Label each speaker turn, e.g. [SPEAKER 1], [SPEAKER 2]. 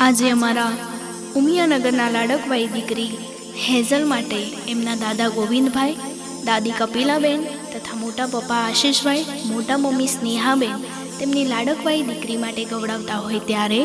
[SPEAKER 1] આજે અમારા ઉમિયાનગરના લાડકવાઈ દીકરી હેઝલ માટે એમના દાદા ગોવિંદભાઈ, દાદી કપિલાબેન તથા મોટા પપ્પા આશીષભાઈ, મોટા મમ્મી સ્નેહાબેન તેમની લાડકવાઈ દીકરી માટે ગવડાવતા હોય ત્યારે